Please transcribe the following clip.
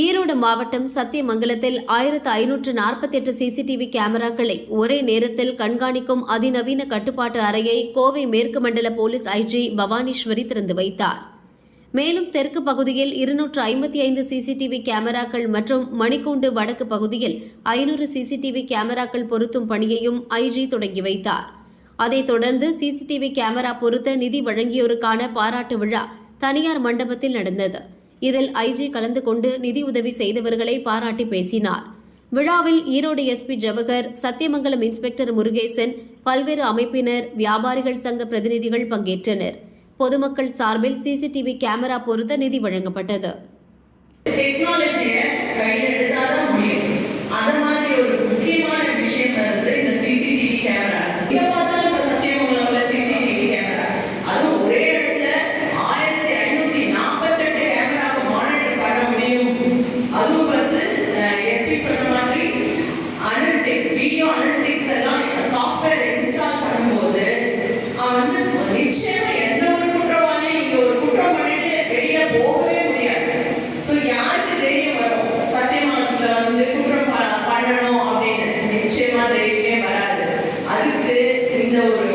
ஈரோடு மாவட்டம் சத்தியமங்கலத்தில் ஆயிரத்து ஐநூற்று நாற்பத்தி எட்டு சிசிடிவி கேமராக்களை ஒரே நேரத்தில் கண்காணிக்கும் அதிநவீன கட்டுப்பாட்டு அறையை கோவை மேற்கு மண்டல போலீஸ் ஐஜி பவானீஸ்வரி திறந்து வைத்தார். மேலும் தெற்கு பகுதியில் இருநூற்று ஐம்பத்தி ஐந்து சிசிடிவி கேமராக்கள் மற்றும் மணிக்கூண்டு வடக்கு பகுதியில் ஐநூறு சிசிடிவி கேமராக்கள் பொருத்தும் பணியையும் ஐஜி தொடங்கி வைத்தார். அதைத் தொடர்ந்து சிசிடிவி கேமரா பொருத்த நிதி வழங்கியோருக்கான பாராட்டு விழா தனியார் மண்டபத்தில் நடந்தது. இதில் ஐஜி கலந்து கொண்டு நிதியுதவி செய்தவர்களை பாராட்டி பேசினார். விழாவில் ஈரோடு எஸ்பி ஜவஹர் சத்தியமங்கலம் இன்ஸ்பெக்டர் முருகேசன் பல்வேறு அமைப்பினர் வியாபாரிகள் சங்க பிரதிநிதிகள் பங்கேற்றனர். பொதுமக்கள் சார்பில் சிசிடிவி கேமரா பொருத்த நிதி வழங்கப்பட்டது. எஸ்பி சொன்ன மாதிரி அனலிட்டிக்ஸ் வீடியோ அனலிட்டிக்ஸ் எல்லாம் சாஃப்ட்வேர் இன்ஸ்டால் பண்ணும்போது அவன் வந்து நிச்சயமா எந்த ஒரு குற்றவாளியும் இங்க ஒரு குற்றம் பண்ணிட்டு வெளியே போகவே முடியாது. ஸோ யாருக்கு தைரியம் வரும்? சத்தியமானத்துல வந்து குற்றம் பண்ணணும் அப்படின்னு நிச்சயமா தைரியமே வராது. அதுக்கு இந்த ஒரு